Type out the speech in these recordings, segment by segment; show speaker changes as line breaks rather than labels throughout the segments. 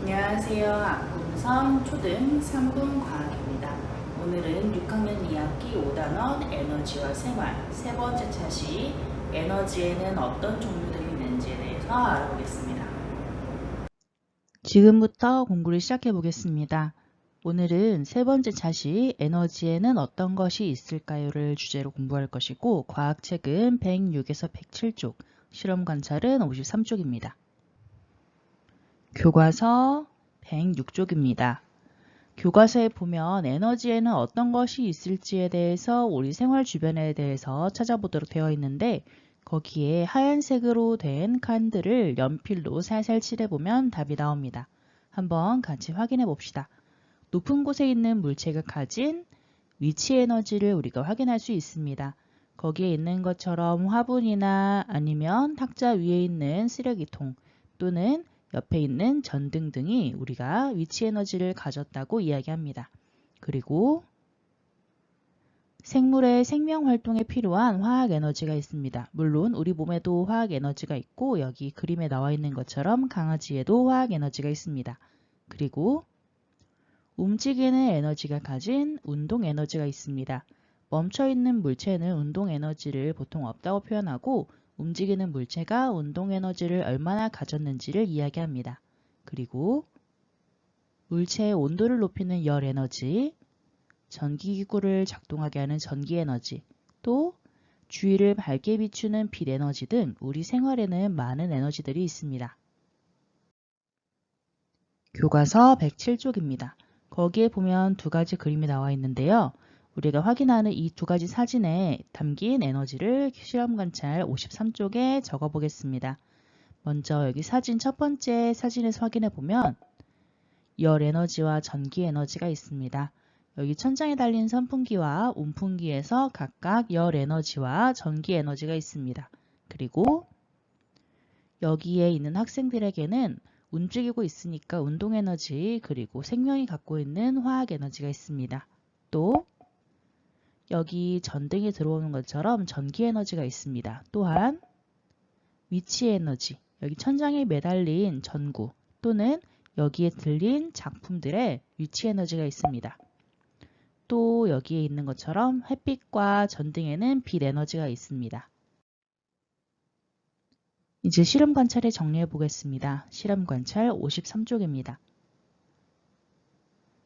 안녕하세요. 악금성 초등 3분 과학입니다. 오늘은 6학년 2학기 5단원 에너지와 생활 세 번째 차시 에너지에는 어떤 종류들이 있는지에 대해서 알아보겠습니다.
지금부터 공부를 시작해 보겠습니다. 오늘은 세 번째 차시 에너지에는 어떤 것이 있을까요를 주제로 공부할 것이고 과학책은 106에서 107쪽, 실험 관찰은 53쪽입니다. 교과서 106쪽입니다. 교과서에 보면 에너지에는 어떤 것이 있을지에 대해서 우리 생활 주변에 대해서 찾아보도록 되어 있는데 거기에 하얀색으로 된 칸들을 연필로 살살 칠해보면 답이 나옵니다. 한번 같이 확인해 봅시다. 높은 곳에 있는 물체가 가진 위치 에너지를 우리가 확인할 수 있습니다. 거기에 있는 것처럼 화분이나 아니면 탁자 위에 있는 쓰레기통 또는 옆에 있는 전등 등이 우리가 위치 에너지를 가졌다고 이야기합니다. 그리고 생물의 생명 활동에 필요한 화학 에너지가 있습니다. 물론 우리 몸에도 화학 에너지가 있고 여기 그림에 나와 있는 것처럼 강아지에도 화학 에너지가 있습니다. 그리고 움직이는 에너지가 가진 운동 에너지가 있습니다. 멈춰 있는 물체는 운동 에너지를 보통 없다고 표현하고 움직이는 물체가 운동 에너지를 얼마나 가졌는지를 이야기합니다. 그리고 물체의 온도를 높이는 열 에너지, 전기기구를 작동하게 하는 전기 에너지, 또 주위를 밝게 비추는 빛 에너지 등 우리 생활에는 많은 에너지들이 있습니다. 교과서 107쪽입니다. 거기에 보면 두 가지 그림이 나와 있는데요. 우리가 확인하는 이 두 가지 사진에 담긴 에너지를 실험 관찰 53쪽에 적어 보겠습니다. 먼저 여기 사진 첫 번째 사진에서 확인해 보면 열 에너지와 전기 에너지가 있습니다. 여기 천장에 달린 선풍기와 온풍기에서 각각 열 에너지와 전기 에너지가 있습니다. 그리고 여기에 있는 학생들에게는 움직이고 있으니까 운동 에너지 그리고 생명이 갖고 있는 화학 에너지가 있습니다. 또 여기 전등이 들어오는 것처럼 전기 에너지가 있습니다. 또한 위치 에너지, 여기 천장에 매달린 전구 또는 여기에 들린 작품들의 위치 에너지가 있습니다. 또 여기에 있는 것처럼 햇빛과 전등에는 빛 에너지가 있습니다. 이제 실험 관찰에 정리해 보겠습니다. 실험 관찰 53쪽입니다.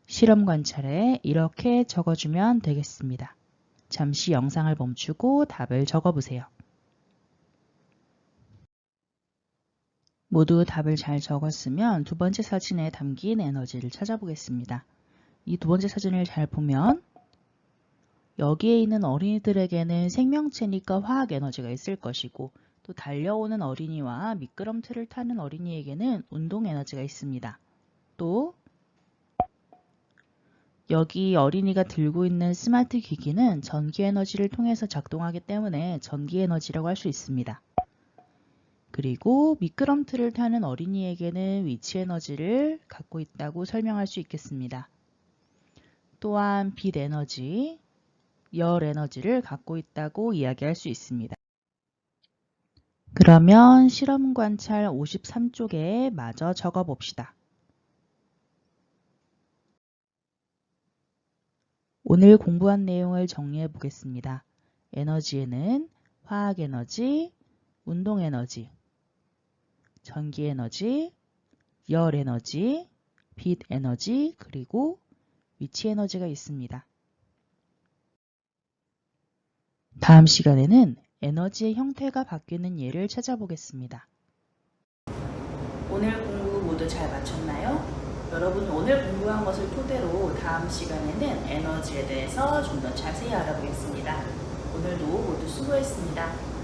실험 관찰에 이렇게 적어주면 되겠습니다. 잠시 영상을 멈추고 답을 적어보세요. 모두 답을 잘 적었으면 두 번째 사진에 담긴 에너지를 찾아보겠습니다. 이 두 번째 사진을 잘 보면 여기에 있는 어린이들에게는 생명체니까 화학 에너지가 있을 것이고 또 달려오는 어린이와 미끄럼틀을 타는 어린이에게는 운동 에너지가 있습니다. 또 여기 어린이가 들고 있는 스마트 기기는 전기 에너지를 통해서 작동하기 때문에 전기 에너지라고 할 수 있습니다. 그리고 미끄럼틀을 타는 어린이에게는 위치 에너지를 갖고 있다고 설명할 수 있겠습니다. 또한 빛 에너지, 열 에너지를 갖고 있다고 이야기할 수 있습니다. 그러면 실험 관찰 53쪽에 마저 적어 봅시다. 오늘 공부한 내용을 정리해 보겠습니다. 에너지에는 화학 에너지, 운동 에너지, 전기 에너지, 열 에너지, 빛 에너지, 그리고 위치 에너지가 있습니다. 다음 시간에는 에너지의 형태가 바뀌는 예를 찾아보겠습니다.
오늘 공부 모두 잘 마쳤나요? 여러분 오늘 공부한 것을 토대로 다음 시간에는 에너지에 대해서 좀 더 자세히 알아보겠습니다. 오늘도 모두 수고했습니다.